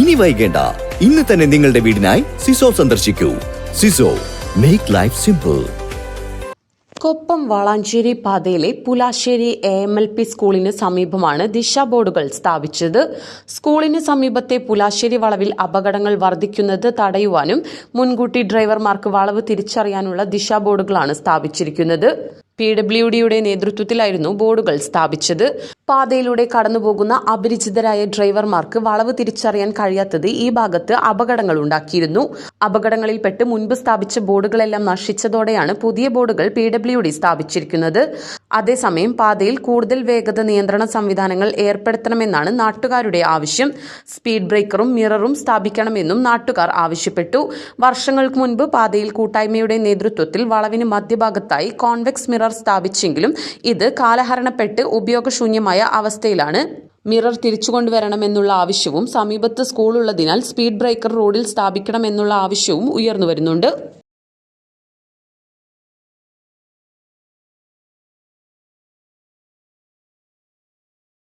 ഇനി വൈകേണ്ട. ഇന്ന് തന്നെ നിങ്ങളുടെ വീടിനായി സിസോ സന്ദർശിക്കൂ. സിസോ make life simple Koppam Valanchery പാതയിലെ Pulasseri A M L P സ്കൂളിന് സമീപമാണ് ദിശാ ബോർഡുകൾ സ്ഥാപിച്ചത്. സ്കൂളിന് സമീപത്തെ പുലാശ്ശേരി വളവിൽ അപകടങ്ങൾ വർദ്ധിക്കുന്നത് തടയുവാനും മുൻകൂട്ടി ഡ്രൈവർമാർക്ക് വളവ് തിരിച്ചറിയാനുള്ള ദിശാ ബോർഡുകളാണ് സ്ഥാപിച്ചിരിക്കുന്നത്. പി ഡബ്ല്യു ഡിയുടെ നേതൃത്വത്തിലായിരുന്നു ബോർഡുകൾ സ്ഥാപിച്ചത്. പാതയിലൂടെ കടന്നുപോകുന്ന അപരിചിതരായ ഡ്രൈവർമാർക്ക് വളവ് തിരിച്ചറിയാൻ കഴിയാത്തത് ഈ ഭാഗത്ത് അപകടങ്ങൾ ഉണ്ടാക്കിയിരുന്നു. അപകടങ്ങളിൽപ്പെട്ട് മുൻപ് സ്ഥാപിച്ച ബോർഡുകളെല്ലാം നശിച്ചതോടെയാണ് പുതിയ ബോർഡുകൾ പി ഡബ്ല്യു ഡി സ്ഥാപിച്ചിരിക്കുന്നത്. അതേസമയം പാതയിൽ കൂടുതൽ വേഗത നിയന്ത്രണ സംവിധാനങ്ങൾ ഏർപ്പെടുത്തണമെന്നാണ് നാട്ടുകാരുടെ ആവശ്യം. സ്പീഡ് ബ്രേക്കറും മിററും സ്ഥാപിക്കണമെന്നും നാട്ടുകാർ ആവശ്യപ്പെട്ടു. വർഷങ്ങൾക്ക് മുൻപ് പാതയിൽ കൂട്ടായ്മയുടെ നേതൃത്വത്തിൽ വളവിന് മധ്യഭാഗത്തായി കോൺവെക്സ് മിറർ സ്ഥാപിച്ചെങ്കിലും ഇത് കാലഹരണപ്പെട്ട് ഉപയോഗശൂന്യമായ അവസ്ഥയിലാണ് മിറർ തിരിച്ചു കൊണ്ടുവരണമെന്നുള്ള ആവശ്യവും സമീപത്ത് സ്കൂളുള്ളതിനാൽ സ്പീഡ് ബ്രേക്കർ റോഡിൽ സ്ഥാപിക്കണമെന്നുള്ള ആവശ്യവും ഉയർന്നു വരുന്നുണ്ട്